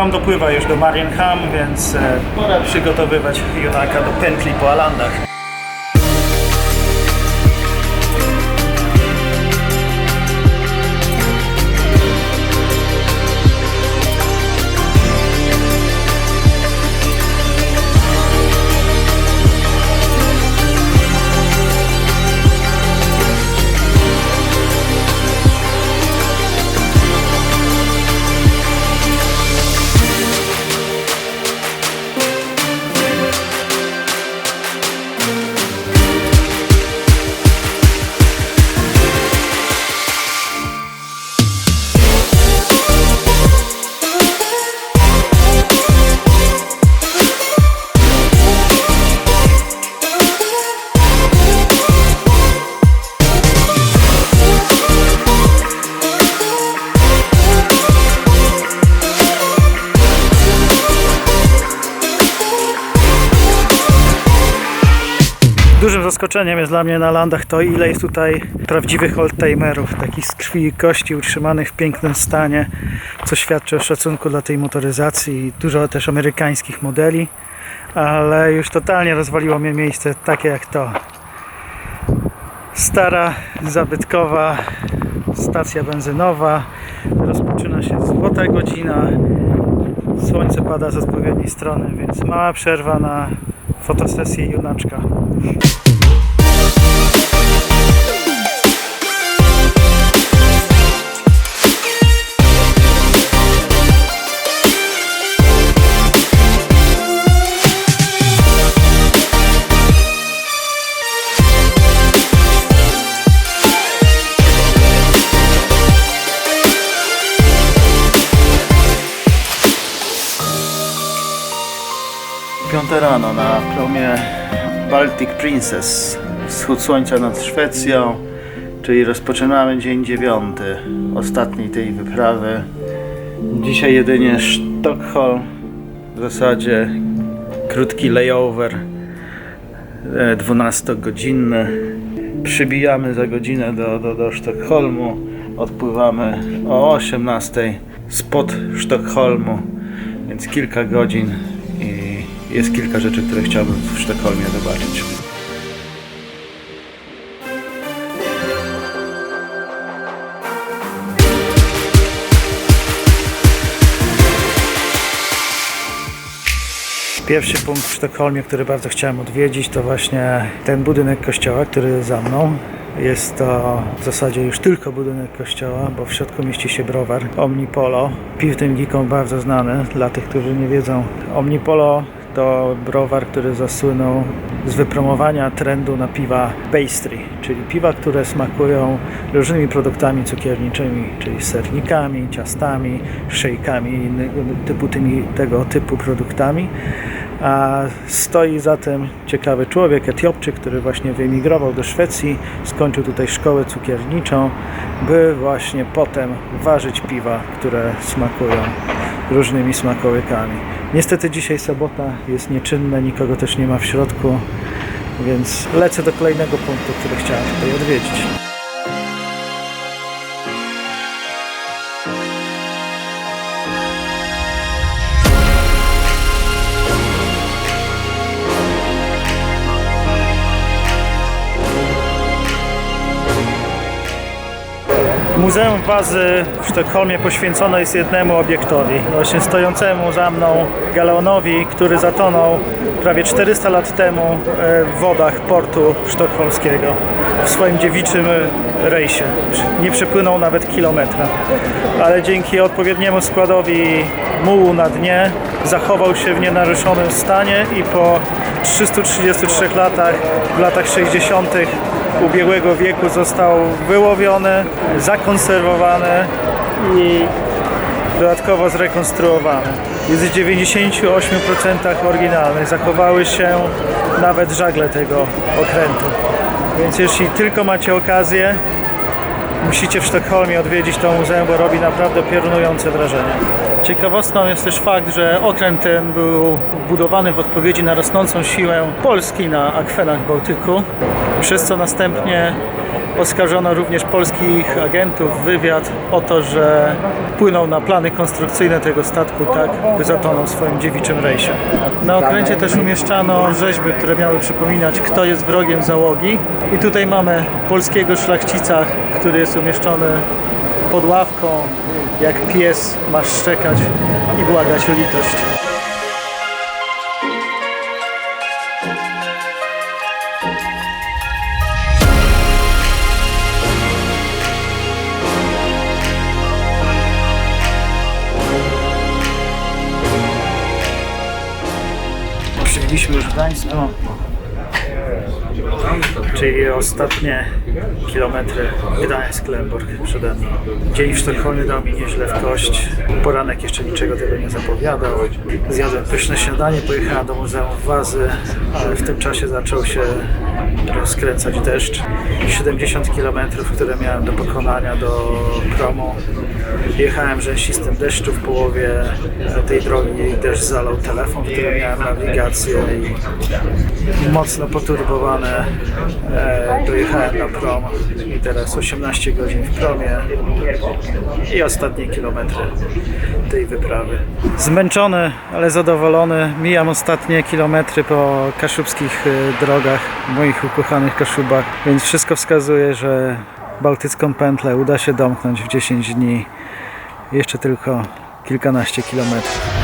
Prom dopływa już do Marienham, więc e, pora przygotowywać Junaka do pętli po Alandach. Zaskoczeniem jest dla mnie na landach to, ile jest tutaj prawdziwych oldtimerów, takich z krwi i kości, utrzymanych w pięknym stanie, co świadczy o szacunku dla tej motoryzacji. Dużo też amerykańskich modeli, ale już totalnie rozwaliło mnie miejsce takie jak to. Stara, zabytkowa stacja benzynowa. Rozpoczyna się złota godzina. Słońce pada z odpowiedniej strony, więc mała przerwa na fotosesję junaczka. Baltic Princess. Wschód słońca nad Szwecją, czyli rozpoczynamy dzień dziewiąty ostatniej tej wyprawy. Dzisiaj jedynie Sztokholm, w zasadzie krótki layover, 12-godzinny. Przybijamy za godzinę do, do, do Sztokholmu, odpływamy o 18 spod Sztokholmu, więc kilka godzin jest kilka rzeczy, które chciałbym w Sztokholmie zobaczyć. Pierwszy punkt w Sztokholmie, który bardzo chciałem odwiedzić, to właśnie ten budynek kościoła, który za mną. Jest to w zasadzie już tylko budynek kościoła, bo w środku mieści się browar Omnipolo. Piwnym geekom bardzo znany, dla tych, którzy nie wiedzą. Omnipolo to browar, który zasłynął z wypromowania trendu na piwa pastry, czyli piwa, które smakują różnymi produktami cukierniczymi, czyli sernikami, ciastami, szejkami i typu tymi, tego typu produktami. A stoi za tym ciekawy człowiek, Etiopczyk, który właśnie wyemigrował do Szwecji, skończył tutaj szkołę cukierniczą, by właśnie potem ważyć piwa, które smakują różnymi smakołykami. Niestety dzisiaj sobota jest nieczynna, nikogo też nie ma w środku, więc lecę do kolejnego punktu, który chciałem tutaj odwiedzić. Muzeum Wazy w Sztokholmie poświęcone jest jednemu obiektowi, właśnie stojącemu za mną galeonowi, który zatonął prawie 400 lat temu e, w wodach portu sztokholmskiego w swoim dziewiczym rejsie. Nie przepłynął nawet kilometra, ale dzięki odpowiedniemu składowi mułu na dnie zachował się w nienaruszonym stanie i po 333 latach, w latach 60 ubiegłego wieku został wyłowiony, zakonserwowany i dodatkowo zrekonstruowany. Jest w 98% oryginalny. Zachowały się nawet żagle tego okrętu. Więc jeśli tylko macie okazję, musicie w Sztokholmie odwiedzić to muzeum, bo robi naprawdę piorunujące wrażenie. Ciekawostką jest też fakt, że okręt ten był budowany w odpowiedzi na rosnącą siłę Polski na akwenach Bałtyku, przez co następnie Oskarżono również polskich agentów, wywiad o to, że wpłynął na plany konstrukcyjne tego statku tak, by zatonął w swoim dziewiczym rejsie. Na okręcie też umieszczano rzeźby, które miały przypominać, kto jest wrogiem załogi. I tutaj mamy polskiego szlachcica, który jest umieszczony pod ławką, jak pies ma szczekać i błagać o litość. Przyjęliśmy już Gdańsko, czyli ostatnie kilometry Gdańsk-Lemborg przede mną. Dzień w Sztokholmie dał mi nieźle w kość. Poranek jeszcze niczego tego nie zapowiadał. Zjadłem pyszne śniadanie, pojechałem do Muzeum Wazy, ale w tym czasie zaczął się rozkręcać deszcz. 70 km, które miałem do pokonania do promu. Jechałem rzęsistym deszczu w połowie tej drogi. Deszcz zalał telefon, w którym miałem nawigację i mocno poturbowany e, dojechałem na prom i teraz 18 godzin w promie i ostatnie kilometry tej wyprawy. Zmęczony, ale zadowolony. Mijam ostatnie kilometry po kaszubskich e, drogach, moich ukochanych Kaszubach, więc wszystko wskazuje, że Bałtycką pętlę uda się domknąć w 10 dni. Jeszcze tylko kilkanaście kilometrów.